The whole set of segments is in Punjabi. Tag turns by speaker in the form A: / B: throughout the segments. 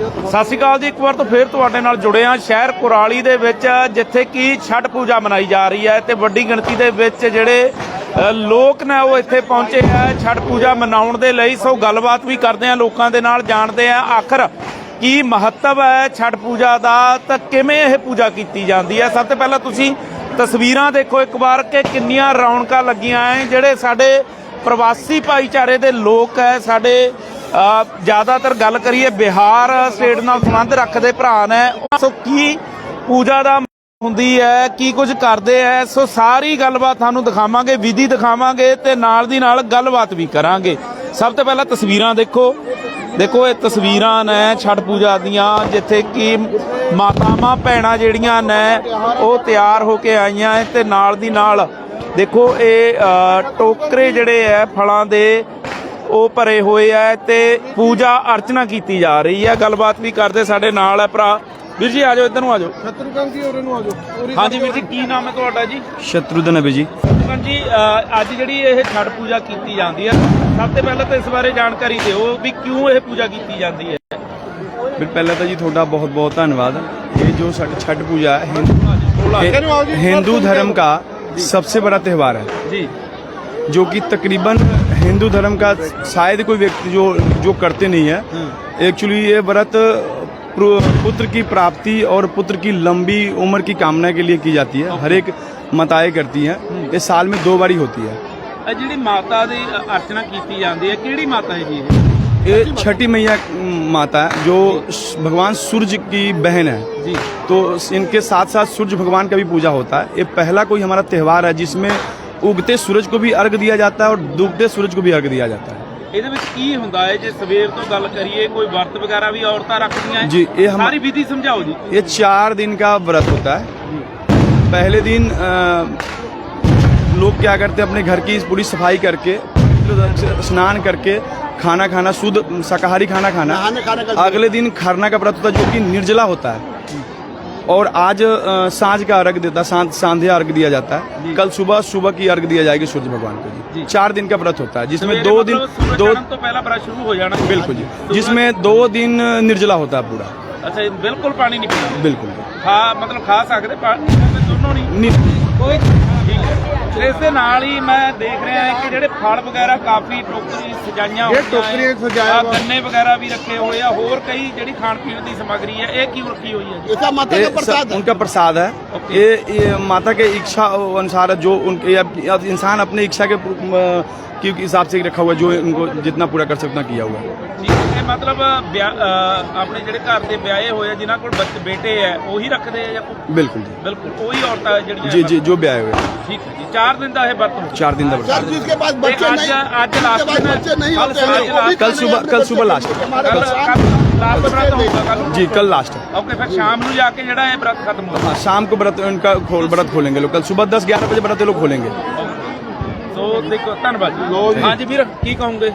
A: ਸਤਿ ਸ਼੍ਰੀ ਅਕਾਲ ਜੀ, ਇੱਕ ਵਾਰ ਤੋਂ ਫੇਰ ਤੁਹਾਡੇ ਨਾਲ ਜੁੜੇ ਹਾਂ। ਸ਼ਹਿਰ ਕੁਰਾਲੀ ਦੇ ਵਿੱਚ, ਜਿੱਥੇ ਕਿ ਛਠ ਪੂਜਾ ਮਨਾਈ ਜਾ ਰਹੀ ਹੈ ਤੇ ਵੱਡੀ ਗਿਣਤੀ ਦੇ ਵਿੱਚ ਜਿਹੜੇ ਲੋਕ ਨੇ ਉਹ ਇੱਥੇ ਪਹੁੰਚੇ ਆ ਛਠ ਪੂਜਾ ਮਨਾਉਣ ਦੇ ਲਈ। ਸੋ ਗੱਲਬਾਤ ਵੀ ਕਰਦੇ ਆ ਲੋਕਾਂ ਦੇ ਨਾਲ, ਜਾਣਦੇ ਆ ਆਖਰ ਕੀ ਮਹੱਤਵ ਹੈ ਛਠ ਪੂਜਾ ਦਾ, ਤਾਂ ਕਿਵੇਂ ਇਹ ਪੂਜਾ ਕੀਤੀ ਜਾਂਦੀ ਹੈ। ਸਭ ਤੋਂ ਪਹਿਲਾਂ ਤੁਸੀਂ ਤਸਵੀਰਾਂ ਦੇਖੋ ਇੱਕ ਵਾਰ ਕਿ ਕਿੰਨੀਆਂ ਰੌਣਕਾਂ ਲੱਗੀਆਂ ਐ ਜਿਹੜੇ ਸਾਡੇ ਪ੍ਰਵਾਸੀ ਭਾਈਚਾਰੇ ਦੇ ਲੋਕ ਹੈ, ਸਾਡੇ ਜ਼ਿਆਦਾਤਰ ਗੱਲ ਕਰੀਏ ਬਿਹਾਰ ਸਟੇਟ ਨਾਲ ਸੰਬੰਧ ਰੱਖਦੇ ਭਰਾ ਨੇ। ਸੋ ਕੀ ਪੂਜਾ ਦਾ ਹੁੰਦੀ ਹੈ, ਕੀ ਕੁਝ ਕਰਦੇ ਐ ਸੋ ਸਾਰੀ ਗੱਲਬਾਤ ਤੁਹਾਨੂੰ ਦਿਖਾਵਾਂਗੇ, ਵਿਧੀ ਦਿਖਾਵਾਂਗੇ ਤੇ ਨਾਲ ਦੀ ਨਾਲ ਗੱਲਬਾਤ ਵੀ ਕਰਾਂਗੇ। ਸਭ ਤੋਂ ਪਹਿਲਾਂ ਤਸਵੀਰਾਂ ਦੇਖੋ। ਦੇਖੋ, ਇਹ ਤਸਵੀਰਾਂ ਨੇ ਛਠ ਪੂਜਾ ਦੀਆਂ, ਜਿੱਥੇ ਕਿ ਮਾਤਾਵਾਂ ਭੈਣਾਂ ਜਿਹੜੀਆਂ ਨੇ, ਉਹ ਤਿਆਰ ਹੋ ਕੇ ਆਈਆਂ ਐ ਤੇ ਨਾਲ ਦੀ ਨਾਲ ਦੇਖੋ, ਇਹ ਟੋਕਰੇ ਜਿਹੜੇ ਐ ਫਲਾਂ ਦੇ ਉਹ ਭਰੇ ਹੋਏ ਆ ਤੇ ਪੂਜਾ ਅਰਚਨਾ ਕੀਤੀ ਜਾ ਰਹੀ ਹੈ ਗੱਲਬਾਤ ਵੀ ਕਰਦੇ ਸਾਡੇ ਨਾਲ ਹੈ ਭਰਾ ਵੀਰ ਜੀ ਆਜੋ ਇੱਧਰ ਨੂੰ ਆਜੋ
B: ਸ਼ਤਰੂਕਨ ਜੀ ਹੋਰੇ ਨੂੰ ਆਜੋ ਪੂਰੀ
A: ਹਾਂਜੀ ਵੀਰ ਜੀ ਕੀ ਨਾਮ ਹੈ ਤੁਹਾਡਾ ਜੀ
C: शत्रुघ्न अभी जी
A: ਸੁਖਨ ਜੀ ਅ, ਅੱਜ ਜਿਹੜੀ ਇਹ ਛੜ ਪੂਜਾ ਕੀਤੀ ਜਾਂਦੀ ਹੈ ਸਭ ਤੋਂ ਪਹਿਲਾਂ ਤਾਂ ਇਸ ਬਾਰੇ ਜਾਣਕਾਰੀ ਦਿਓ ਵੀ ਕਿਉਂ ਇਹ ਪੂਜਾ ਕੀਤੀ ਜਾਂਦੀ ਹੈ
C: फिर पहले तो जी थोड़ा बहुत बहुत धन्यवाद ये जो छठ छठ पूजा है हिंदू, हिंदू धर्म का सबसे बड़ा त्यौहार है
A: ਜੀ
C: जो कि तकरीबन हिंदू धर्म का शायद कोई व्यक्ति जो जो करते नहीं है एक्चुअली ये व्रत पुत्र पुत्र की प्राप्ति और पुत्र की लंबी उम्र की कामना के लिए की जाती है हर एक माताएं करती हैं ये साल में दो बारी होती है
A: ਇਹ ਜਿਹੜੀ ਮਾਤਾ ਦੀ ਅ, ਅਰਚਨਾ ਕੀਤੀ ਜਾਂਦੀ ਹੈ ਕਿਹੜੀ ਮਾਤਾ ਹੈ ਜੀ ਇਹ
C: ये छठी मैया माता है जो भगवान सूर्य की बहन है
A: जी
C: तो इनके साथ साथ सूर्य भगवान का भी पूजा होता है ये पहला कोई हमारा त्यौहार है जिसमें उगते सूरज को भी अर्घ दिया जाता है और डूबते सूरज को भी अर्घ दिया जाता है
A: ਇਹਦੇ ਵਿੱਚ ਕੀ ਹੁੰਦਾ ਹੈ ਜੇ ਸਵੇਰ ਤੋਂ ਗੱਲ ਕਰੀਏ ਕੋਈ ਵਰਤ ਵਗੈਰਾ ਵੀ ਔਰਤਾਂ ਰੱਖਦੀਆਂ ਹੈ
C: जी ये हम
A: ਸਾਰੀ ਵਿਧि ਸਮਝਾਓ ਜੀ
C: ये चार दिन का व्रत होता है पहले दिन अ, लोग क्या करते हैं अपने घर की पूरी सफाई करके स्नान करके खाना खाना शुद्ध शाकाहारी खाना खाना
B: नहाने खाने का
C: अगले दिन खरना का व्रत होता है जो कि निर्जला होता है और आज साँझ का अर्घ देता सांध सांध्या अर्घ दिया जाता है। कल सुबह सुबह की अर्घ दिया जाएगी सूर्य भगवान को जी। चार दिन का व्रत होता है जिसमें दो
A: मतलब दिन
C: दो
A: तो पहला व्रत शुरू हो जाना।
C: बिल्कुल जी। तो जिसमें दो दिन निर्जला होता है पूरा।
A: अच्छा
C: बिल्कुल
A: पानी नहीं पीना बिल्कुल खा मतलब खा
C: सकते
A: पानी दोनों नहीं। कोई ਇਸ ਦੇ ਨਾਲ ਹੀ ਮੈਂ ਦੇਖ ਰਿਹਾ ਹਾਂ ਕਿ ਜਿਹੜੇ ਫਲ ਵਗੈਰਾ ਕਾਫੀ ਟੋਕਰੀ ਸਜਾਈਆਂ
B: ਇਹ
A: ਹੋਈਆਂ
B: ਟੋਕਰੀਆਂ
A: ਹੈ।
B: ਸਜਾਇਆ
A: ਆਹ
B: ਵਾ।
A: ਗੰਨੇ ਵਗੈਰਾ ਵੀ ਰੱਖੇ ਹੋਏ ਆ ਹੋਰ ਕਈ ਜਿਹੜੀ ਖਾਣ ਪੀਣ ਦੀ ਸਮੱਗਰੀ ਹੈ ਇਹ ਕਿਉਂ ਰੱਖੀ ਹੋਈ ਹੈ ਜੀ
B: ऐसा माता
C: ये
B: का प्रसाद
C: सब
B: है
C: उनका प्रसाद है
A: ओके।
C: ये, ये माता के इच्छा अनुसार जो उनके अब- अब इंसान अपने इच्छा के अ, के हिसाब से रखा हुआ है जो उनको जितना पूरा कर सकता किया हुआ है
A: ਠੀਕ ਹੈ ਇਹ ਮਤਲਬ ਵਿਆਹ- ਅਹ ਆਪਣੇ ਜਿਹੜੇ ਘਰ ਦੇ ਵਿਆਹੇ ਹੋਏ ਆ ਜਿਨ੍ਹਾਂ ਕੋਲ ਬੱਚੇ ਬੇਟੇ ਆ ਉਹੀ ਰੱਖਦੇ ਆ ਜਾਂ ਕੋਈ-
C: बिल्कुल जी
A: ਬਿਲਕੁਲ ਉਹੀ ਔਰਤਾਂ ਜਿਹੜੀਆਂ
C: जी जी जो भी आए हुए हैं
A: ਠੀਕ ਹੈ ਜੀ 4 ਦਿਨ ਦਾ ਇਹ ਵਰਤ ਹੁੰਦਾ
C: चार दिन का
B: सर
C: व्रत
B: जिसके पास
A: ਤੇ
B: बच्चे
A: ਅੱਜ
B: नहीं
A: ਅੱਜ
B: जिसके
A: ਲਾਸਟ
B: पास बच्चे नहीं
A: कल
B: होते हैं
A: आज
B: वो भी
C: कल
B: खाने
C: सुबह-
B: अपने
C: कल
B: बच्चे
C: सुबह
B: को-
C: लास्ट।
B: हमारे
A: ਕੱਲ
B: भगवान
A: ਲਾਸਟ ਵਰਤ ਹੋਊਗਾ ਕੱਲ
C: जी कल लास्ट है
A: ਓਕੇ ਫਿਰ ਸ਼ਾਮ ਨੂੰ ਜਾ ਕੇ ਜਿਹੜਾ ਇਹ ਵਰਤ ਖਤਮ ਹੋਊਗਾ
C: हाँ शाम को व्रत उनका खोल व्रत खोलेंगे लोग कल सुबह दस ग्यारह बजे व्रत ये लोग खोलेंगे
A: ਸੋ ਦੇਖੋ ਧੰਨਵਾਦ
B: ਲਓ
A: ਜੀ
B: ਜੀ।
A: ਹਾਂਜੀ ਵੀਰ ਕੀ ਕਹੋਗੇ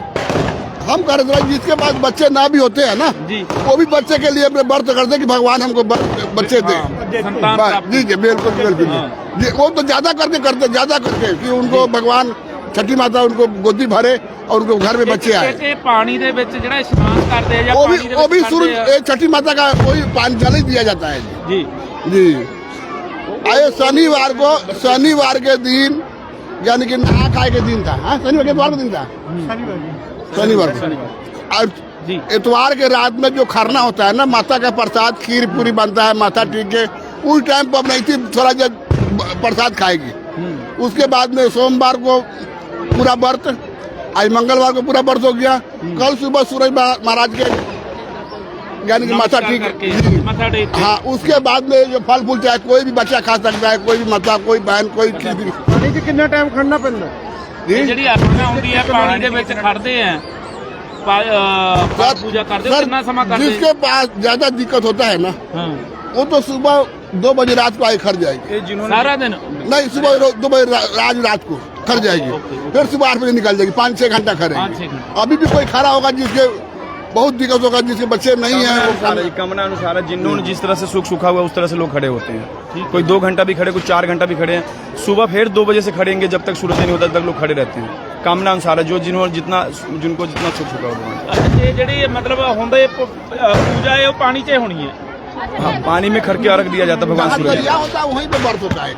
B: हम कर रहे हैं, जिसके पास बच्चे ना भी होते हैं ना
A: जी
B: वो भी बच्चे के लिए अपने व्रत करते हैं कि भगवान हमको ब- बच्चे दे
A: संतान
B: बस,
A: प्राप्त
B: जी जी बिल्कुल बिल्कुल जी। जी वो तो ज्यादा करके करते ज्यादा करके कि उनको भगवान छठी माता उनको गोदी भरे और उनको घर में बच्चे आए
A: ਇਹ ਪਾਣੀ ਦੇ ਵਿੱਚ ਜਿਹੜਾ ਇਸ਼ਨਾਨ ਕਰਦੇ ਆ ਜਾਂ
B: वो भी
A: ਪਾਣੀ ਦੇ
B: वो भी
A: ਵਿੱਚ
B: सूरज
A: ਕਰਦੇ ਆ
B: ये छठी माता का कोई पानी जल ही दिया जाता है जी
A: ਜੀ
B: जी आए शनिवार को शनिवार के दिन यानी कि नहा खाए के दिन था हाँ शनिवार के इतवार का दिन था शनिवार को और
A: जी
B: इतवार के रात में जो खरना होता है ना माता का प्रसाद खीर पूरी बनता है माता टीक के उस टाइम पर अब नहीं थी थोड़ा जो प्रसाद खाएगी उसके बाद में सोमवार को पूरा व्रत आज मंगलवार को पूरा व्रत हो गया कल सुबह सूरज महा- महाराज के यानी कि माता
A: नमस्कार
B: टीक
A: करके माथा टेक के।
B: हाँ उसके बाद में जो फल फूल चाहे कोई भी बच्चा खा सकता है कोई भी माता कोई बहन कोई किसी
D: ਪਾਣੀ 'ਚ ਕਿੰਨਾ ਟਾਈਮ ਖੜਨਾ ਪੈਂਦਾ
A: ਇਹ ਜਿਹੜੀ ਅਰਚਨਾ ਹੁੰਦੀ ਹੈ ਪਾਣੀ ਦੇ ਵਿੱਚ ਖੜਦੇ ਆ ਪਾ- ਅਹ, ਪਾਠ ਪੂਜਾ ਕਰਦੇ ਹੋ, ਕਿੰਨਾ ਸਮਾਂ ਕਰਦੇ
B: जिसके पास ज्यादा दिक्कत होता है ना
A: ਹਾਂ
B: वो तो सुबह दो बजे रात को आई खर जाएगी
C: ये जिन्होंने
A: ਸਾਰਾ ਦਿਨ
B: नहीं सुबह रो- दो बजे रा- रात रात को खर जाएगी फिर सुबह आठ बजे निकल जाएगी पाँच छह घंटा
A: पाँच छह
B: खरेगी
A: घंटा।
B: अभी भी कोई खड़ा होगा जिसके बहुत दिक्कत होगा जिसके बच्चे नहीं है वो
C: अनुसार है, कमरा अनुसार है जिन्होंने जिस तरह से सुख सुखा हुआ है, उस तरह से लोग खड़े होते हैं कोई दो घंटा भी खड़े कोई चार घंटा भी खड़े हैं सुबह फिर दो बजे से खड़ेंगे जब तक सूरज नहीं होता तब तक लोग खड़े रहते हैं कामना अनुसार है जो जिन्होंने जितना जिनको जितना सुख होगा भगवान
A: ਅੱਛਾ, ਇਹ ਜਿਹੜੀ ਮਤਲਬ ਹੁੰਦੇ ਪ- ਅ, ਪੂਜਾ ਹੈ ਉਹ ਪਾਣੀ 'ਚ ਹੋਣੀ ਹੈ
C: हाँ पानी में खड़ के अर्घ दिया जाता भगवान सूरज
B: दरिया होता है वहीं पे व्रत होता है।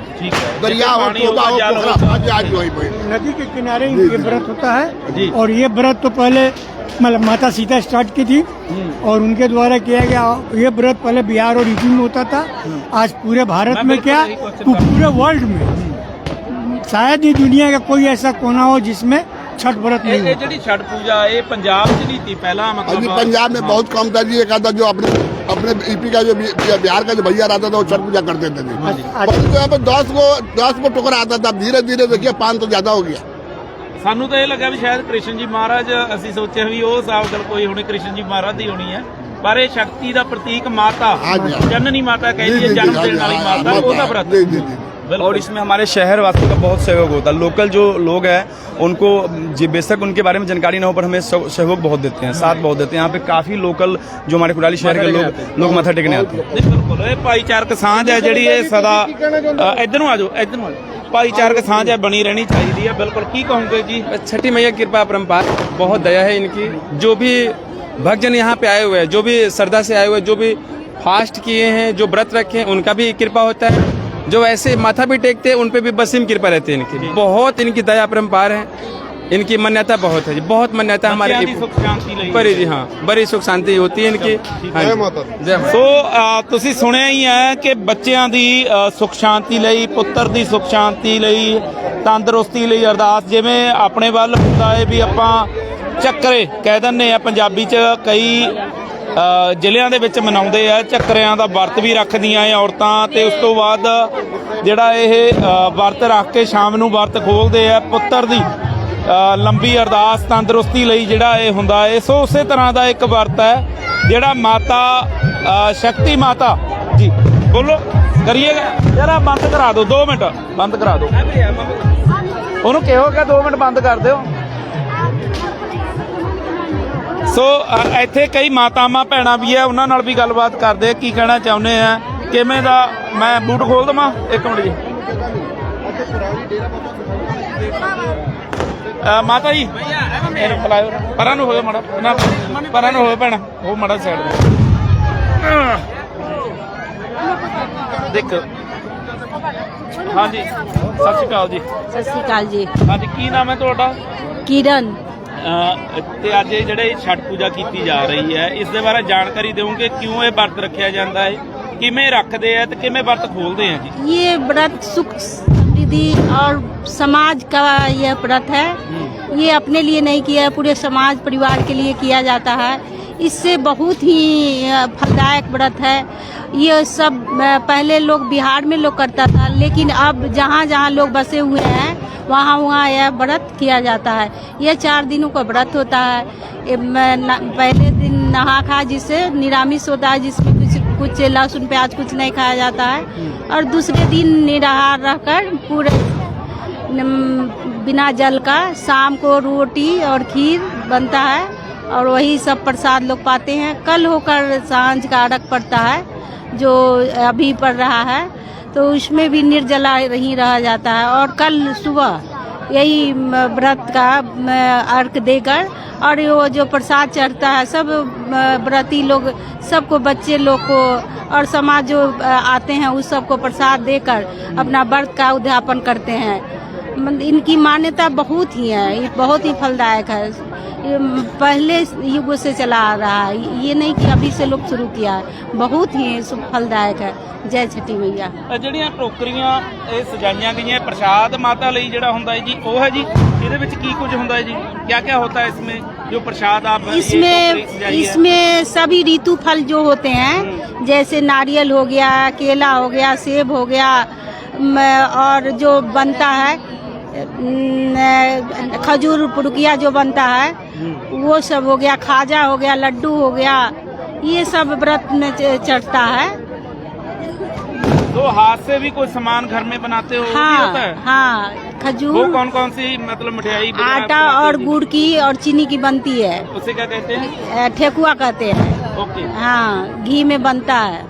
B: दरिया हो टोबा हो पोखरा वहीं
D: नदी के किनारे ये व्रत होता है और ये व्रत तो पहले मतलब माता सीता स्टार्ट की थी और उनके द्वारा किया गया ये व्रत पहले बिहार और यूपी में होता था आज पूरे भारत
A: में
D: क्या पूरे वर्ल्ड में। शायद ही दुनिया का कोई ऐसा कोना हो जिसमें छठ व्रत नहीं
A: छठ पूजा ये पंजाब नहीं थी
B: पहला
A: मतलब
B: पंजाब में बहुत कम था जी एक जो अपने अपने यूपी का जो बि- बिहार का जो भैया रहता था वो छठ पूजा करते थे जी परंतु यहाँ पे दस को दस को टुकड़ा आता था धीरे धीरे देखिए पाँच तो ज्यादा हो गया
A: ਸਾਨੂੰ ਤਾਂ ਇਹ ਲੱਗਾ ਵੀ ਸ਼ਾਇਦ ਕ੍ਰਿਸ਼ਨ ਜੀ ਮਹਾਰਾਜ ਅਸੀਂ ਸੋਚਿਆ ਵੀ ਉਹ ਹਿਸਾਬ ਗੱਲ ਕੋਈ ਹੋਣੀ ਕ੍ਰਿਸ਼ਨ ਜੀ ਮਹਾਰਾਜ ਦੀ ਹੋਣੀ ਹੈ ਪਰ ਇਹ ਸ਼ਕਤੀ ਦਾ ਪ੍ਰਤੀਕ ਮਾਤਾ
B: ਹਾਂਜੀ, ਹਾਂਜੀ।
A: ਜਨਨੀ ਮਾਤਾ
B: जी,
A: ਕਹਿੰਦੀ
B: जी,
A: ਹੈ
B: जी,
A: ਜਨਮ
B: हाँ
A: ਦੇਣ
B: जी,
A: ਵਾਲੀ
B: हाँ,
A: ਮਾਤਾ ਉਹਦਾ
B: हाँ,
A: ਵਰਤ
B: जी जी जी
A: बिल्कुल।
C: और इसमें हमारे शहर वासियों का बहुत सहयोग होता है लोकल जो लोग हैं उनको जी बेशक उनके बारे में जानकारी ना हो पर हमें सह- सहयोग बहुत देते हैं साथ बहुत देते हैं यहाँ पे काफी लोकल जो हमारे कुराली शहर के लोग लोग माथा टेकने आते हैं
A: ਨਹੀਂ ਬਿਲਕੁਲ ਇਹ ਭਾਈਚਾਰਕ ਸਾਂਝ ਹੈ ਜਿਹੜੀ ਇਹ ਸਦਾ ਅ, ਇੱਧਰ ਨੂੰ ਆ ਜਾਓ ਇੱਧਰ ਨੂੰ ਆ ਜਾਓ ਭਾਈਚਾਰਕ ਸਾਂਝ ਹੈ ਬਣੀ ਰਹਿਣੀ ਚਾਹੀਦੀ ਹੈ ਬਿਲਕੁਲ ਕੀ ਕਹੋਗੇ ਜੀ
E: छठी मैया की कृपा परम्पार बहुत दया है इनकी जो भी भक्तजन यहाँ पे आए हुए हैं जो भी श्रद्धा से आए हुए हैं जो भी फास्ट किए हैं जो व्रत रखे हैं उनका भी कृपा होता है जो ऐसे माथा भी टेकते हैं उन पे भी बसीम कृपा रहती है इनकी बहुत इनकी दया परम्पार है इनकी मान्यता बहुत है जी बहुत मान्यता
A: ਬੱਚਿਆਂ ਦੀ
E: हमारे
A: ਸੁਖ ਸ਼ਾਂਤੀ ਲਈ
E: बड़ी जी हाँ बड़ी सुख शांति होती है इनकी हाँ जी। जय माता
A: ਸੋ ਅ, ਤੁਸੀਂ ਸੁਣਿਆ ਹੀ ਹੈ ਕਿ ਬੱਚਿਆਂ ਦੀ ਅ, ਸੁਖ ਸ਼ਾਂਤੀ ਲਈ ਪੁੱਤਰ ਦੀ ਸੁਖ ਸ਼ਾਂਤੀ ਲਈ ਤੰਦਰੁਸਤੀ ਲਈ ਅਰਦਾਸ ਜਿਵੇਂ ਆਪਣੇ ਵੱਲ ਹੁੰਦਾ ਹੈ ਵੀ ਆਪਾਂ ਚੱਕਰੇ ਕਹਿ ਦਿੰਦੇ ਆ ਪੰਜਾਬੀ 'ਚ ਕਈ ਅ, ਜ਼ਿਲ੍ਹਿਆਂ ਦੇ ਵਿੱਚ ਮਨਾਉਂਦੇ ਆ ਚੱਕਰਿਆਂ ਦਾ ਵਰਤ ਵੀ ਰੱਖਦੀਆਂ ਆ ਔਰਤਾਂ ਤੇ ਉਸ ਤੋਂ ਬਾਅਦ ਜਿਹੜਾ ਇਹ ਵਰਤ ਰੱਖ ਕੇ ਸ਼ਾਮ ਨੂੰ ਵਰਤ ਖੋਲਦੇ ਆ ਪੁੱਤਰ ਦੀ। ਲੰਬੀ ਅਰਦਾਸ ਤੰਦਰੁਸਤੀ ਲਈ ਜਿਹੜਾ ਇਹ ਹੁੰਦਾ ਹੈ ਸੋ ਉਸੇ ਤਰ੍ਹਾਂ ਦਾ ਇੱਕ ਵਰਤ ਹੈ ਜਿਹੜਾ ਮਾਤਾ ਸ਼ਕਤੀ ਮਾਤਾ। ਜੀ ਬੋਲੋ ਕਰੀਏਗਾ ਜਰਾ ਬੰਦ ਕਰਾ ਦਿਓ 2 ਮਿੰਟ ਬੰਦ ਕਰਾ ਦਿਓ। ਉਹਨੂੰ ਕਿਹੋ ਕਿ 2 ਮਿੰਟ ਬੰਦ ਕਰ ਦਿਓ। ਸੋ ਅ, ਇੱਥੇ ਕਈ ਮਾਤਾਵਾਂ ਭੈਣਾਂ ਵੀ ਹੈ ਉਹਨਾਂ ਨਾਲ ਵੀ ਗੱਲਬਾਤ ਕਰਦੇ ਆ ਕੀ ਕਹਿਣਾ ਚਾਹੁੰਦੇ ਆ? ਕਿਵੇਂ ਦਾ ਮੈਂ ਬੂਟ ਖੋਲ ਦਵਾਂ? ਇੱਕ ਮਿੰਟ ਜੀ। ਅ, ਮਾਤਾ ਜੀ। ਇਹਨੂੰ। ਪਰਾਂ ਨੂੰ ਹੋਇਓ ਮੜਾ ਨਾ ਪਰਾਂ ਨੂੰ ਹੋਇਓ ਭੈਣਾ। ਉਹ ਮੜਾ ਸਾਈਡ ਤੇ। ਦੇਖ। ਹਾਂਜੀ। ਸਤਿ ਸ਼੍ਰੀ ਅਕਾਲ ਜੀ।
F: ਸਤਿ ਸ਼੍ਰੀ ਅਕਾਲ ਜੀ।
A: ਹਾਂਜੀ ਕੀ ਨਾਮ ਹੈ ਤੁਹਾਡਾ?
F: ਕਿਰਨ।
A: ਤੇ ਅੱਜ ਇਹ ਜਿਹੜੇ ਛਠ ਪੂਜਾ ਕੀਤੀ ਜਾ ਰਹੀ ਹੈ ਇਸ ਦੇ ਬਾਰੇ ਜਾਣਕਾਰੀ ਦਿਓਗੇ ਕਿਉਂ ਇਹ ਵਰਤ ਰੱਖਿਆ ਜਾਂਦਾ ਹੈ ਕਿਵੇਂ ਰੱਖਦੇ ਆ ਤੇ ਕਿਵੇਂ ਵਰਤ ਖੋਲਦੇ ਆ ਜੀ
F: ये व्रत सुख समृद्धि और समाज का यह व्रत है ये अपने लिए नहीं किया है पूरे समाज परिवार के लिए किया जाता है इससे बहुत ही अ, फलदायक व्रत है ये सब अ, पहले लोग बिहार में लोग करता था लेकिन अब जहाँ जहाँ लोग बसे हुए हैं वहाँ वहाँ यह व्रत किया जाता है। यह चार दिनों का व्रत होता है। पहले दिन नहा खा जिससे निरामिष होता है, जिसमें कुछ कुछ लहसुन, प्याज कुछ नहीं खाया जाता है। और दूसरे दिन निराहार रहकर पूरे बिना जल का शाम को रोटी और खीर बनता है। और वही सब प्रसाद लोग पाते हैं। कल होकर साँझ का अरग पड़ता है, जो अभी पड़ रहा है। तो उसमें भी निर्जला ही रहा जाता है। और कल सुबह यही व्रत का अर्घ देकर और वो जो प्रसाद चढ़ता है, सब व्रती लोग, सबको, बच्चे लोग को और समाज जो आते हैं, उस सबको प्रसाद देकर अपना व्रत का उद्यापन करते हैं। इनकी मान्यता बहुत ही है बहुत ही फलदायक है। पहले युग से चला आ रहा है ये नहीं कि अभी से लोग शुरू किया है बहुत ही सु- फलदायक है जय छठी मैया
A: ਇਹ ਜਿਹੜੀਆਂ ਟੋਕਰੀਆਂ ਇਹ ਸਜਾਈਆਂ ਗਈਆਂ ਪ੍ਰਸ਼ਾਦ ਮਾਤਾ ਲਈ ਜਿਹੜਾ ਹੁੰਦਾ ਹੈ ਜੀ ਉਹ ਹੈ ਜੀ ਇਹਦੇ ਵਿੱਚ ਕੀ ਕੁਝ ਹੁੰਦਾ ਹੈ ਜੀ क्या क्या होता है इसमें जो प्रसाद आप ये
F: इसमें
A: टोकरी सजाई है?
F: इसमें सभी ऋतु फल जो होते हैं जैसे नारियल हो गया केला हो गया सेब हो गया म, और जो बनता है न, खजूर पुड़किया जो बनता है वो सब हो गया खाजा हो गया लड्डू हो गया ये सब व्रत में चढ़ता है।
A: तो हाथ से भी कोई सामान घर में बनाते हो भी होता
F: हाँ?
A: है
F: हाँ
A: वो
F: खजूर
A: कौन कौन सी मतलब मिठाई
F: आटा और गुड़ की और चीनी की बनती है।
A: उसे क्या कहते हैं?
F: ठेकुआ कहते हैं।
A: ओके।
F: हाँ घी में बनता है।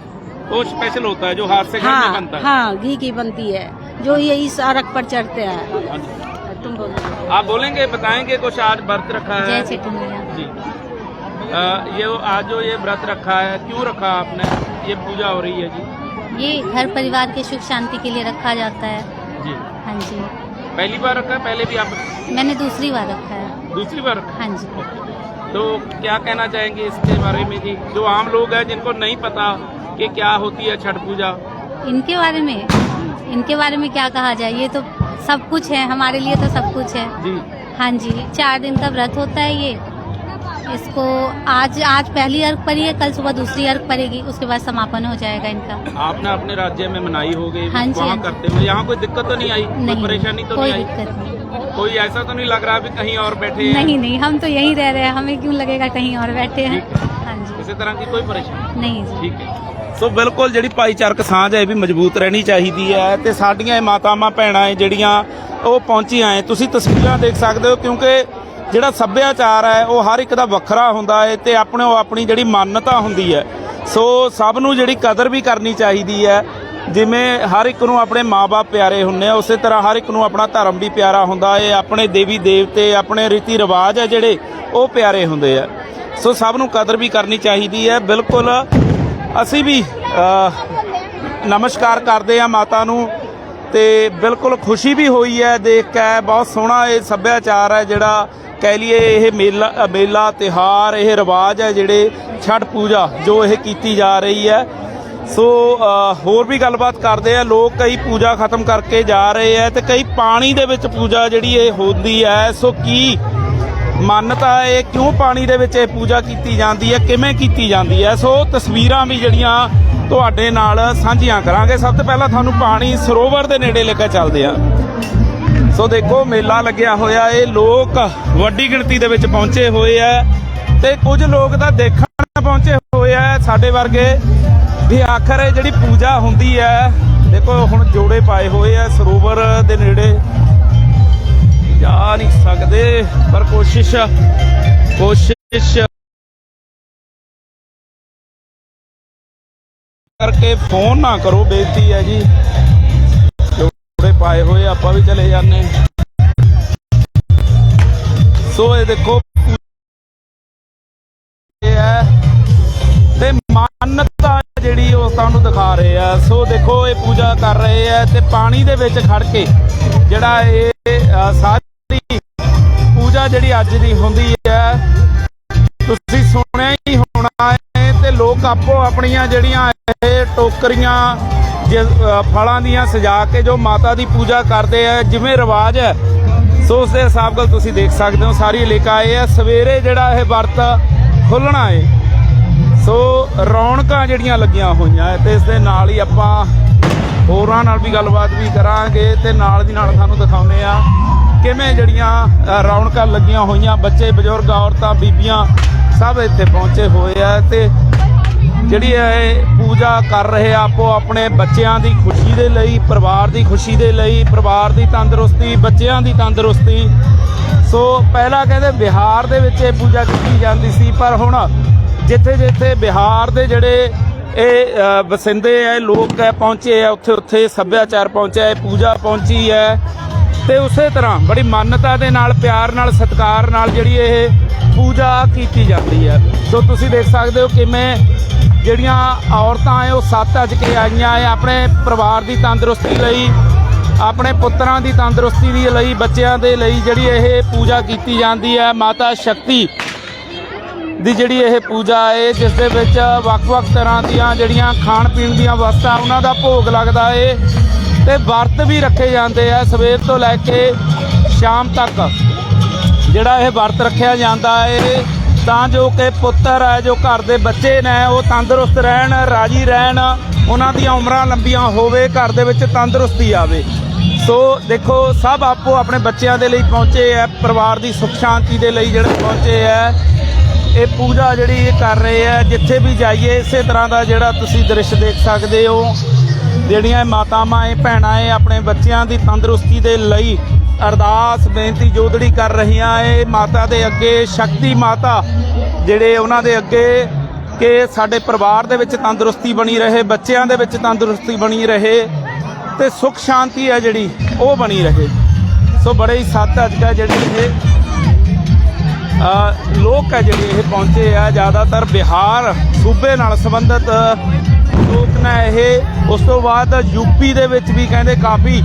A: वो स्पेशल होता है जो हाथ से घर में
F: हाँ
A: बनता है।
F: हाँ घी की बनती है जो ये इस अरग पर चढ़ते हैं
A: हाँ।
F: तुम बोलो।
A: आप बोलेंगे बताएँगे कुछ आज व्रत रखा है?
F: जय
A: जी। अ, ये आज जो ये व्रत रखा है क्यों रखा आपने? ये पूजा हो रही है जी?
F: ये घर परिवार के सुख शांति के लिए रखा जाता है।
A: जी।
F: हाँ जी।
A: पहली बार रखा है पहले भी आप?
F: मैंने दूसरी बार रखा है।
A: दूसरी बार
F: हाँ? जी।
A: तो क्या कहना चाहेंगे इसके बारे में जी? जो आम लोग हैं जिनको नहीं पता कि क्या होती है छठ पूजा।
F: इनके बारे में इनके बारे में क्या कहा जाए ये तो सब कुछ है हमारे लिए तो सब कुछ है।
A: जी।
F: हाँ जी चार दिन का व्रत होता है ये। इसको आज आज पहली अर्घ पड़ी है कल सुबह दूसरी अर्घ पड़ेगी उसके बाद समापन हो जाएगा इनका।
A: आपने अपने राज्य में मनाई होगी
F: हाँ जी
A: वहाँ
F: हाँ
A: करते हुए। यहाँ कोई दिक्कत तो नहीं आई?
F: नहीं
A: परेशानी तो
F: कोई
A: नहीं
F: दिक्कत नहीं।
A: कोई ऐसा तो नहीं लग रहा अभी कहीं और बैठे
F: नहीं नहीं हम तो यही रह रहे हैं। हमें क्यों लगेगा कहीं और बैठे हैं? हाँ। जी।
A: इसी तरह की कोई परेशानी?
F: नहीं
A: ठीक है। ਸੋ ਬਿਲਕੁਲ ਜਿਹੜੀ ਭਾਈਚਾਰਕ ਸਾਂਝ ਹੈ ਇਹ ਵੀ ਮਜ਼ਬੂਤ ਰਹਿਣੀ ਚਾਹੀਦੀ ਹੈ ਤੇ ਸਾਡੀਆਂ ਇਹ ਮਾਤਾਵਾਂ ਭੈਣਾਂ ਹੈ ਜਿਹੜੀਆਂ ਉਹ ਪਹੁੰਚੀਆਂ ਹੈ। ਤੁਸੀਂ ਤਸਵੀਰਾਂ ਦੇਖ ਸਕਦੇ ਹੋ ਕਿਉਂਕਿ ਜਿਹੜਾ ਸੱਭਿਆਚਾਰ ਹੈ ਉਹ ਹਰ ਇੱਕ ਦਾ ਵੱਖਰਾ ਹੁੰਦਾ ਹੈ ਤੇ ਆਪਣੇ ਉਹ ਆਪਣੀ ਜਿਹੜੀ ਮਾਨਤਾ ਹੁੰਦੀ ਹੈ। ਸੋ ਸਭ ਨੂੰ ਜਿਹੜੀ ਕਦਰ ਵੀ ਕਰਨੀ ਚਾਹੀਦੀ ਹੈ। ਜਿਵੇਂ ਹਰ ਇੱਕ ਨੂੰ ਆਪਣੇ ਮਾਪੇ ਪਿਆਰੇ ਹੁੰਦੇ ਆ, ਉਸੇ ਤਰ੍ਹਾਂ ਹਰ ਇੱਕ ਨੂੰ ਆਪਣਾ ਧਰਮ ਵੀ ਪਿਆਰਾ ਹੁੰਦਾ ਹੈ, ਆਪਣੇ ਦੇਵੀ ਦੇਵਤੇ, ਆਪਣੇ ਰੀਤੀ ਰਿਵਾਜ ਹੈ ਜਿਹੜੇ ਉਹ ਪਿਆਰੇ ਹੁੰਦੇ ਆ। ਸੋ ਸਭ ਨੂੰ ਕਦਰ ਵੀ ਕਰਨੀ ਚਾਹੀਦੀ ਹੈ। ਬਿਲਕੁਲ ਅਸੀਂ ਵੀ ਨਮਸਕਾਰ ਕਰਦੇ ਆ ਮਾਤਾ ਨੂੰ ਤੇ ਬਿਲਕੁਲ ਖੁਸ਼ੀ ਵੀ ਹੋਈ ਹੈ, ਦੇਖ ਕੇ ਬਹੁਤ ਸੋਹਣਾ ਇਹ ਸੱਭਿਆਚਾਰ ਹੈ ਜਿਹੜਾ ਕਹਿ ਲਈਏ ਇਹ ਮੇਲਾ ਮੇਲਾ ਤਿਹਾਰ ਇਹ ਰਿਵਾਜ ਹੈ ਜਿਹੜੇ ਛਠ ਪੂਜਾ ਜੋ ਇਹ ਕੀਤੀ ਜਾ ਰਹੀ ਹੈ। ਸੋ ਹੋਰ ਵੀ ਗੱਲਬਾਤ ਕਰਦੇ ਆ ਲੋਕ ਕਈ ਪੂਜਾ ਖਤਮ ਕਰਕੇ ਜਾ ਰਹੇ ਆ ਤੇ ਕਈ ਪਾਣੀ ਦੇ ਵਿੱਚ ਪੂਜਾ ਜਿਹੜੀ ਇਹ ਹੁੰਦੀ ਹੈ। ਸੋ ਕੀ ਮੰਨਤਾ ਇਹ ਕਿਉਂ ਪਾਣੀ ਦੇ ਵਿੱਚ ਇਹ ਪੂਜਾ ਕੀਤੀ ਜਾਂਦੀ ਹੈ, ਕਿਵੇਂ ਕੀਤੀ ਜਾਂਦੀ ਹੈ? ਸੋ ਤਸਵੀਰਾਂ ਵੀ ਜਿਹੜੀਆਂ ਤੁਹਾਡੇ ਨਾਲ ਸਾਂਝੀਆਂ ਕਰਾਂਗੇ। ਸਭ ਤੋਂ ਪਹਿਲਾਂ ਤੁਹਾਨੂੰ ਪਾਣੀ ਸਰੋਵਰ ਦੇ ਨੇੜੇ ਲੈ ਕੇ ਚੱਲਦੇ ਆ ਸੋ ਦੇਖੋ, ਮੇਲਾ ਲੱਗਿਆ ਹੋਇਆ ਇਹ ਲੋਕ ਵੱਡੀ ਗਿਣਤੀ ਦੇ ਵਿੱਚ ਪਹੁੰਚੇ ਹੋਏ ਆ ਤੇ ਕੁਝ ਲੋਕ ਤਾਂ ਦੇਖਣ ਪਹੁੰਚੇ ਹੋਏ ਆ ਸਾਡੇ ਵਰਗੇ ਵੀ ਆਖਰ ਇਹ ਜਿਹੜੀ ਪੂਜਾ ਹੁੰਦੀ ਹੈ, ਦੇਖੋ ਹੁਣ ਜੋੜੇ ਪਾਏ ਹੋਏ ਆ ਸਰੋਵਰ ਦੇ ਨੇੜੇ। ਜਾ ਨਹੀਂ ਸਕਦੇ ਪਰ ਕੋਸ਼ਿਸ਼ ਕੋਸ਼ਿਸ਼ ਕਰਕੇ ਫੋਨ ਨਾ ਕਰੋ ਬੇਨਤੀ ਹੈ ਜੀ। ਜੋੜੇ ਪਾਏ ਹੋਏ ਆਪਾਂ ਵੀ ਚਲੇ ਜਾਂਦੇ। ਸੋ ਇਹ ਦੇਖੋ ਇਹ ਹੈ ਤੇ ਮਾਨਤਾ ਜਿਹੜੀ ਉਹ ਤੁਹਾਨੂੰ ਦਿਖਾ ਰਹੇ ਆ। ਸੋ ਦੇਖੋ ਇਹ ਪੂਜਾ ਕਰ ਰਹੇ ਆ ਤੇ ਪਾਣੀ ਦੇ ਵਿੱਚ ਖੜ ਕੇ ਜਿਹੜਾ ਇਹ ਅ, ਪੂਜਾ ਜਿਹੜੀ ਅੱਜ ਦੀ ਹੁੰਦੀ ਹੈ, ਤੁਸੀਂ ਸੁਣਿਆ ਹੀ ਹੋਣਾ ਹੈ ਤੇ ਲੋਕ ਆਪੋ ਆਪਣੀਆਂ ਜਿਹੜੀਆਂ ਇਹ ਟੋਕਰੀਆਂ ਫਲਾਂ ਦੀਆਂ ਸਜਾ ਕੇ ਜੋ ਮਾਤਾ ਦੀ ਪੂਜਾ ਕਰਦੇ ਆ, ਜਿਵੇਂ ਰਿਵਾਜ ਹੈ, ਸੋ ਉਸ ਦੇ ਹਿਸਾਬ ਨਾਲ ਤੁਸੀਂ ਦੇਖ ਸਕਦੇ ਹੋ, ਸਾਰੀ ਇਲਾਕਾ ਇਹ ਹੈ, ਸਵੇਰੇ ਜਿਹੜਾ ਇਹ ਵਰਤ ਖੁੱਲਣਾ ਹੈ। ਸੋ ਰੌਣਕਾਂ ਜਿਹੜੀਆਂ ਲੱਗੀਆਂ ਹੋਈਆਂ ਹੈ, ਤੇ ਇਸ ਦੇ ਨਾਲ ਹੀ ਆਪਾਂ ਹੋਰਾਂ ਨਾਲ ਵੀ ਗੱਲਬਾਤ ਵੀ ਕਰਾਂਗੇ ਤੇ ਨਾਲ ਦੀ ਨਾਲ ਤੁਹਾਨੂੰ ਦਿਖਾਉਂਦੇ ਆ ਕਿਵੇਂ ਜਿਹੜੀਆਂ ਰੌਣਕਾਂ ਲੱਗੀਆਂ ਹੋਈਆਂ, ਬੱਚੇ, ਬਜ਼ੁਰਗ, ਔਰਤਾਂ, ਬੀਬੀਆਂ ਸਭ ਇੱਥੇ ਪਹੁੰਚੇ ਹੋਏ ਆ ਤੇ ਜਿਹੜੀ ਇਹ ਪੂਜਾ ਕਰ ਰਹੇ ਆ, ਆਪੋ ਆਪਣੇ ਬੱਚਿਆਂ ਦੀ ਖੁਸ਼ੀ ਦੇ ਲਈ, ਪਰਿਵਾਰ ਦੀ ਖੁਸ਼ੀ ਦੇ ਲਈ, ਪਰਿਵਾਰ ਦੀ ਤੰਦਰੁਸਤੀ, ਬੱਚਿਆਂ ਦੀ ਤੰਦਰੁਸਤੀ। ਸੋ ਪਹਿਲਾਂ ਕਹਿੰਦੇ ਬਿਹਾਰ ਦੇ ਵਿੱਚ ਇਹ ਪੂਜਾ ਕੀਤੀ ਜਾਂਦੀ ਸੀ, ਪਰ ਹੁਣ ਜਿੱਥੇ ਜਿੱਥੇ ਬਿਹਾਰ ਦੇ ਜਿਹੜੇ ਇਹ ਵਸਿੰਦੇ ਆ ਲੋਕ ਹੈ ਪਹੁੰਚੇ ਆ ਉੱਥੇ ਉੱਥੇ ਸੱਭਿਆਚਾਰ ਪਹੁੰਚਿਆ ਹੈ ਪੂਜਾ ਪਹੁੰਚੀ ਹੈ ਤੇ ਉਸੇ ਤਰ੍ਹਾਂ ਬੜੀ ਮਾਨਤਾ ਦੇ ਨਾਲ, ਪਿਆਰ ਨਾਲ, ਸਤਿਕਾਰ ਨਾਲ ਜਿਹੜੀ ਇਹ ਪੂਜਾ ਕੀਤੀ ਜਾਂਦੀ ਹੈ ਸੋ ਤੁਸੀਂ ਦੇਖ ਸਕਦੇ ਹੋ ਕਿਵੇਂ ਜਿਹੜੀਆਂ ਔਰਤਾਂ ਹੈ ਉਹ ਸੱਤ ਅੱਜ ਕੇ ਆਈਆਂ ਹੈ ਆਪਣੇ ਪਰਿਵਾਰ ਦੀ ਤੰਦਰੁਸਤੀ ਲਈ, ਆਪਣੇ ਪੁੱਤਰਾਂ ਦੀ ਤੰਦਰੁਸਤੀ ਦੀ ਲਈ, ਬੱਚਿਆਂ ਦੇ ਲਈ ਜਿਹੜੀ ਇਹ ਪੂਜਾ ਕੀਤੀ ਜਾਂਦੀ ਹੈ ਮਾਤਾ ਸ਼ਕਤੀ। ਦੀ ਜਿਹੜੀ ਇਹ ਪੂਜਾ ਹੈ, ਜਿਸ ਦੇ ਵਿੱਚ ਵੱਖ-ਵੱਖ ਤਰ੍ਹਾਂ ਦੀਆਂ ਜਿਹੜੀਆਂ ਖਾਣ ਪੀਣ ਦੀਆਂ ਵਸਤਾਂ, ਉਹਨਾਂ ਦਾ ਭੋਗ ਲੱਗਦਾ ਏ ਤੇ ਵਰਤ ਵੀ ਰੱਖੇ ਜਾਂਦੇ ਆ ਸਵੇਰ ਤੋਂ ਲੈ ਕੇ ਸ਼ਾਮ ਤੱਕ। ਜਿਹੜਾ ਇਹ ਵਰਤ ਰੱਖਿਆ ਜਾਂਦਾ ਏ, ਤਾਂ ਜੋ ਕਿ ਪੁੱਤਰ ਹੈ, ਜੋ ਘਰ ਦੇ ਬੱਚੇ ਨੇ, ਉਹ ਤੰਦਰੁਸਤ ਰਹਿਣ, ਰਾਜੀ ਰਹਿਣ, ਉਹਨਾਂ ਦੀਆਂ ਉਮਰਾਂ ਲੰਬੀਆਂ ਹੋਵੇ, ਘਰ ਦੇ ਵਿੱਚ ਤੰਦਰੁਸਤੀ ਆਵੇ। ਸੋ ਦੇਖੋ, ਸਭ ਆਪੋ ਆਪਣੇ ਬੱਚਿਆਂ ਦੇ ਲਈ ਪਹੁੰਚੇ ਆ ਪਰਿਵਾਰ ਦੀ ਸੁਖ ਸ਼ਾਂਤੀ ਦੇ ਲਈ ਜਿਹੜੇ ਪਹੁੰਚੇ ਆ ਇਹ ਪੂਜਾ ਜਿਹੜੀ ਇਹ ਕਰ ਰਹੇ ਆ, ਜਿੱਥੇ ਵੀ ਜਾਈਏ, ਇਸੇ ਤਰ੍ਹਾਂ ਦਾ ਜਿਹੜਾ ਤੁਸੀਂ ਦ੍ਰਿਸ਼ ਦੇਖ ਸਕਦੇ ਹੋ। ਜਿਹੜੀਆਂ ਮਾਤਾਵਾਂ, ਇਹ ਭੈਣਾਂ, ਇਹ ਆਪਣੇ ਬੱਚਿਆਂ ਦੀ ਤੰਦਰੁਸਤੀ ਦੇ ਲਈ ਅਰਦਾਸ, ਬੇਨਤੀ ਜੋਦੜੀ ਕਰ ਰਹੀਆਂ ਇਹ ਮਾਤਾ ਦੇ ਅੱਗੇ, ਸ਼ਕਤੀ ਮਾਤਾ ਜਿਹੜੇ ਉਹਨਾਂ ਦੇ ਅੱਗੇ ਕਿ ਸਾਡੇ ਪਰਿਵਾਰ ਦੇ ਵਿੱਚ ਤੰਦਰੁਸਤੀ ਬਣੀ ਰਹੇ, ਬੱਚਿਆਂ ਦੇ ਵਿੱਚ ਤੰਦਰੁਸਤੀ ਬਣੀ ਰਹੇ ਤੇ ਸੁਖ ਸ਼ਾਂਤੀ ਹੈ ਜਿਹੜੀ, ਉਹ ਬਣੀ ਰਹੇ। ਸੋ ਬੜੇ ਹੀ ਸੱਤ ਅੱਜ ਕੱਲ੍ਹ ਜਿਹੜੀ ਇਹ ਲੋਕ ਹੈ ਜਿਹੜੇ ਇਹ ਪਹੁੰਚੇ ਆ, ਜ਼ਿਆਦਾਤਰ ਬਿਹਾਰ ਸੂਬੇ ਨਾਲ ਸੰਬੰਧਿਤ ਲੋਕ ਨੇ ਇਹ। ਉਸ ਤੋਂ ਬਾਅਦ ਯੂਪੀ ਦੇ ਵਿੱਚ ਵੀ ਕਹਿੰਦੇ ਕਾਫੀ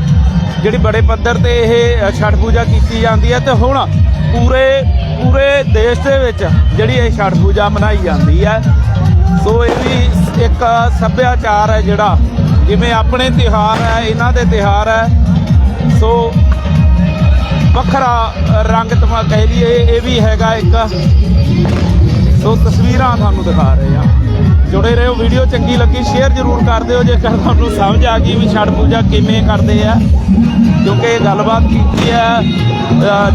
A: ਜਿਹੜੀ ਬੜੇ ਪੱਧਰ ਤੇ ਇਹ ਛਠ ਪੂਜਾ ਕੀਤੀ ਜਾਂਦੀ ਹੈ ਤੇ ਹੁਣ ਪੂਰੇ ਪੂਰੇ ਦੇਸ਼ ਦੇ ਵਿੱਚ ਜਿਹੜੀ ਇਹ ਛਠ ਪੂਜਾ ਮਨਾਈ ਜਾਂਦੀ ਹੈ। ਸੋ ਇਹ ਵੀ ਇੱਕ ਸੱਭਿਆਚਾਰ ਹੈ ਜਿਹੜਾ, ਜਿਵੇਂ ਆਪਣੇ ਤਿਉਹਾਰ ਹੈ, ਇਹਨਾਂ ਦੇ ਤਿਉਹਾਰ ਹੈ। ਸੋ ਵੱਖਰਾ ਰੰਗ ਤਮਾ ਕਹਿ ਲਈਏ ਇਹ ਵੀ ਹੈਗਾ ਇੱਕ। ਸੋ ਤਸਵੀਰਾਂ ਤੁਹਾਨੂੰ ਦਿਖਾ ਰਹੇ ਆ ਜੁੜੇ ਰਹੋ, ਵੀਡੀਓ ਚੰਗੀ ਲੱਗੀ, ਸ਼ੇਅਰ ਜ਼ਰੂਰ ਕਰ ਦਿਓ, ਜੇਕਰ ਤੁਹਾਨੂੰ ਸਮਝ ਆ ਗਈ ਵੀ ਛੜ ਪੂਜਾ ਕਿਵੇਂ ਕਰਦੇ ਆ। ਕਿਉਂਕਿ ਗੱਲਬਾਤ ਕੀਤੀ ਹੈ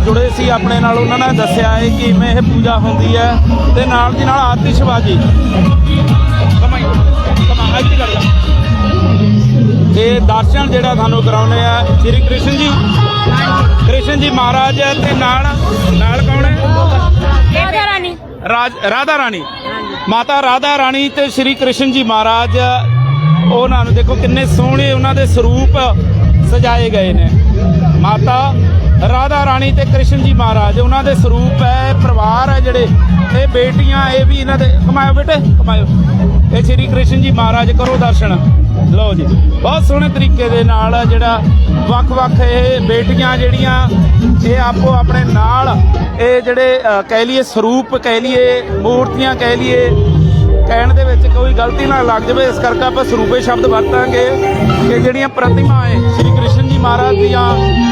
A: ਜੁੜੇ ਸੀ ਆਪਣੇ ਨਾਲ, ਉਹਨਾਂ ਨੇ ਦੱਸਿਆ ਹੈ ਕਿ ਇਵੇਂ ਇਹ ਪੂਜਾ ਹੁੰਦੀ ਹੈ ਤੇ ਨਾਲ ਦੀ ਨਾਲ ਆਤਿਸ਼ਬਾਜ਼ੀ। ਕਮਾਈ ਕਮਾ ਇੱਥੇ ਕਰ ਤੇ ਦਰਸ਼ਨ ਜਿਹੜਾ ਤੁਹਾਨੂੰ ਕਰਾਉਨੇ ਆ ਸ੍ਰੀ ਕ੍ਰਿਸ਼ਨ ਜੀ। ਕ੍ਰਿਸ਼ਨ ਜੀ ਮਹਾਰਾਜ ਤੇ ਨਾਲ ਨਾਲ ਕੌਣ ਹੈ?
F: ਰਾਧਾ
A: ਰਾਣੀ। ਰਾਧਾ ਰਾਣੀ। ਮਾਤਾ ਰਾਧਾ ਰਾਣੀ ਤੇ ਸ੍ਰੀ ਕ੍ਰਿਸ਼ਨ ਜੀ ਮਹਾਰਾਜ ਉਹਨਾਂ ਨੂੰ ਦੇਖੋ ਕਿੰਨੇ ਸੋਹਣੇ ਉਹਨਾਂ ਦੇ ਸਰੂਪ ਸਜਾਏ ਗਏ ਨੇ। ਮਾਤਾ ਰਾਧਾ ਰਾਣੀ ਤੇ ਕ੍ਰਿਸ਼ਨ ਜੀ ਮਹਾਰਾਜ ਉਹਨਾਂ ਦੇ ਸਰੂਪ ਹੈ ਪਰਿਵਾਰ ਹੈ ਜਿਹੜੇ। ਇਹ ਬੇਟੀਆਂ, ਇਹ ਵੀ ਇਹਨਾਂ ਦੇ, ਕਮਾਇਓ ਬੇਟੇ, ਕਮਾਇਓ। ਇਹ ਸ੍ਰੀ ਕ੍ਰਿਸ਼ਨ ਜੀ ਮਹਾਰਾਜ ਕਰੋ ਦਰਸ਼ਨ। ਲਓ ਜੀ, ਬਹੁਤ ਸੋਹਣੇ ਤਰੀਕੇ ਦੇ ਨਾਲ ਜਿਹੜਾ ਵੱਖ-ਵੱਖ ਇਹ ਬੇਟੀਆਂ ਜਿਹੜੀਆਂ, ਇਹ ਆਪੋ ਆਪਣੇ ਨਾਲ ਇਹ ਜਿਹੜੇ ਕਹਿ ਲਈਏ ਸਰੂਪ, ਕਹਿ ਲਈਏ ਮੂਰਤੀਆਂ, ਕਹਿ ਲਈਏ, ਕਹਿਣ ਦੇ ਵਿੱਚ ਕੋਈ ਗਲਤੀ ਨਾ ਲੱਗ ਜਾਵੇ। ਇਸ ਕਰਕੇ ਆਪਾਂ ਸਰੂਪੇ ਸ਼ਬਦ ਵਰਤਾਂਗੇ ਕਿ ਜਿਹੜੀਆਂ ਪ੍ਰਤਿਮਾ ਹੈ, ਸ੍ਰੀ ਕ੍ਰਿਸ਼ਨ ਜੀ ਮਹਾਰਾਜ ਦੀਆਂ,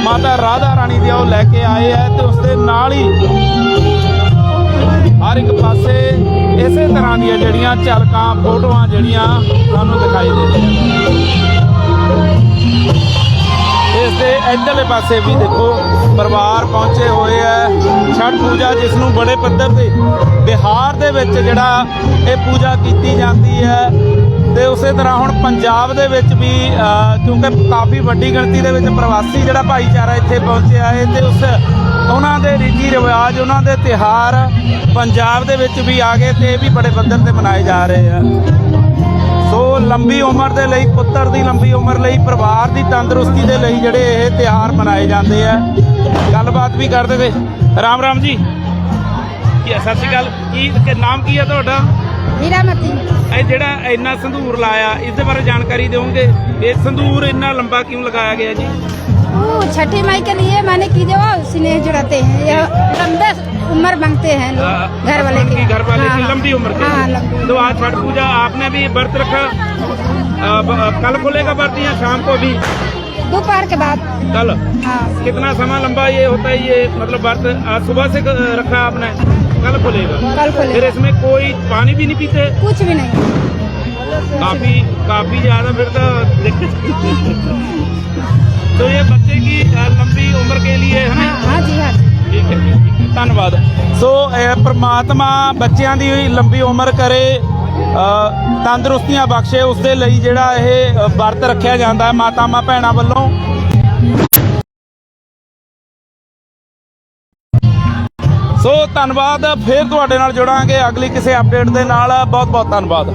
A: ਮਾਤਾ ਰਾਧਾ ਰਾਣੀ ਦੀਆਂ ਉਹ ਲੈ ਕੇ ਆਏ ਹੈ ਤੇ ਉਸ ਦੇ ਨਾਲ ਹੀ ਹਰ ਇੱਕ ਪਾਸੇ ਇਸੇ ਤਰ੍ਹਾਂ ਦੀਆਂ ਜਿਹੜੀਆਂ ਝਲਕਾਂ ਫੋਟੋਆਂ ਜਿਹੜੀਆਂ ਤੁਹਾਨੂੰ ਦਿਖਾਈ ਦੇ ਰਹੀਆਂ ਇਸ ਦੇ ਇੱਧਰਲੇ ਪਾਸੇ ਵੀ ਦੇਖੋ ਪਰਿਵਾਰ ਪਹੁੰਚੇ ਹੋਏ ਹੈ ਛਠ ਪੂਜਾ ਜਿਸ ਨੂੰ ਬੜੇ ਪੱਧਰ ਤੇ ਬਿਹਾਰ ਦੇ ਵਿੱਚ ਜਿਹੜਾ ਇਹ ਪੂਜਾ ਕੀਤੀ ਜਾਂਦੀ ਹੈ ਤੇ ਉਸੇ ਤਰ੍ਹਾਂ ਹੁਣ ਪੰਜਾਬ ਦੇ ਵਿੱਚ ਵੀ ਅ, ਕਿਉਂਕਿ ਕਾਫੀ ਵੱਡੀ ਗਿਣਤੀ ਦੇ ਵਿੱਚ ਪ੍ਰਵਾਸੀ ਜਿਹੜਾ ਭਾਈਚਾਰਾ ਇੱਥੇ ਪਹੁੰਚਿਆ ਹੈ ਤੇ ਉਸ ਉਹਨਾਂ ਦੇ ਰੀਤੀ ਰਿਵਾਜ ਉਹਨਾਂ ਦੇ ਤਿਹਾਰ ਪੰਜਾਬ ਦੇ ਵਿੱਚ ਵੀ ਆ ਗਏ ਤੇ ਇਹ ਵੀ ਬੜੇ ਪੱਧਰ ਤੇ ਮਨਾਏ ਜਾ ਰਹੇ ਆ। ਸੋ ਲੰਬੀ ਉਮਰ ਦੇ ਲਈ ਪੁੱਤਰ ਦੀ ਲੰਬੀ ਉਮਰ ਲਈ ਪਰਿਵਾਰ ਦੀ ਤੰਦਰੁਸਤੀ ਦੇ ਲਈ ਜਿਹੜੇ ਇਹ ਤਿਹਾਰ ਮਨਾਏ ਜਾਂਦੇ ਆ। ਗੱਲਬਾਤ ਵੀ ਕਰਦੇ ਤੇ ਰਾਮ ਰਾਮ ਜੀ। ਕੀ ਸਤਿ ਸ਼੍ਰੀ ਅਕਾਲ। ਕੀ ਨਾਮ ਕੀ ਹੈ ਤੁਹਾਡਾ?
F: ਮੇਰਾ ਮਤੀ।
A: ਇਹ ਜਿਹੜਾ ਇੰਨਾ ਸੰਧੂਰ ਲਾਇਆ ਇਸ ਦੇ ਬਾਰੇ ਜਾਣਕਾਰੀ ਦਿਓਗੇ? ਇਹ ਸੰਧੂਰ ਇੰਨਾ ਲੰਬਾ ਕਿਉਂ ਲਗਾਇਆ ਗਿਆ ਜੀ?
G: वो छठी माई के लिए मैंने की जो स्नेह जुड़ाते हैं ये लंबे उम्र मांगते हैं घर वाले
A: की। घर वाले
G: हाँ,
A: की
G: हाँ।
A: लंबी उम्र के।
G: हाँ
A: तो आज छठ पूजा आपने भी व्रत रखा? कल खुलेगा व्रत या शाम को भी?
G: दोपहर के बाद।
A: कल?
G: हाँ।
A: कितना समय लंबा ये होता है ये मतलब व्रत? आज सुबह से रखा आपने? कल खुलेगा।
G: कल
A: फिर इसमें कोई पानी भी नहीं पीते?
G: कुछ भी नहीं।
A: काफ़ी काफ़ी ज़्यादा फिर तो तो ये बच्चे की अ, लंबी उम्र के लिए है ना
G: हाँ हाँ जी हाँ जी
A: ਠੀਕ ਹੈ, ਠੀਕ ਹੈ। ਧੰਨਵਾਦ ਸੋ ਇਹ ਪ੍ਰਮਾਤਮਾ ਬੱਚਿਆਂ ਦੀ ਲੰਬੀ ਉਮਰ ਕਰੇ ਅ, ਤੰਦਰੁਸਤੀਆਂ ਬਖਸ਼ੇ ਉਸ ਦੇ ਲਈ ਜਿਹੜਾ ਇਹ ਅ, ਵਰਤ ਰੱਖਿਆ ਜਾਂਦਾ ਹੈ ਮਾਤਾਵਾਂ ਭੈਣਾਂ ਵੱਲੋਂ ਸੋ ਧੰਨਵਾਦ ਫਿਰ ਤੁਹਾਡੇ ਨਾਲ ਜੁੜਾਂਗੇ ਅਗਲੀ ਕਿਸੇ ਅਪਡੇਟ ਦੇ ਨਾਲ ਬਹੁਤ ਬਹੁਤ ਧੰਨਵਾਦ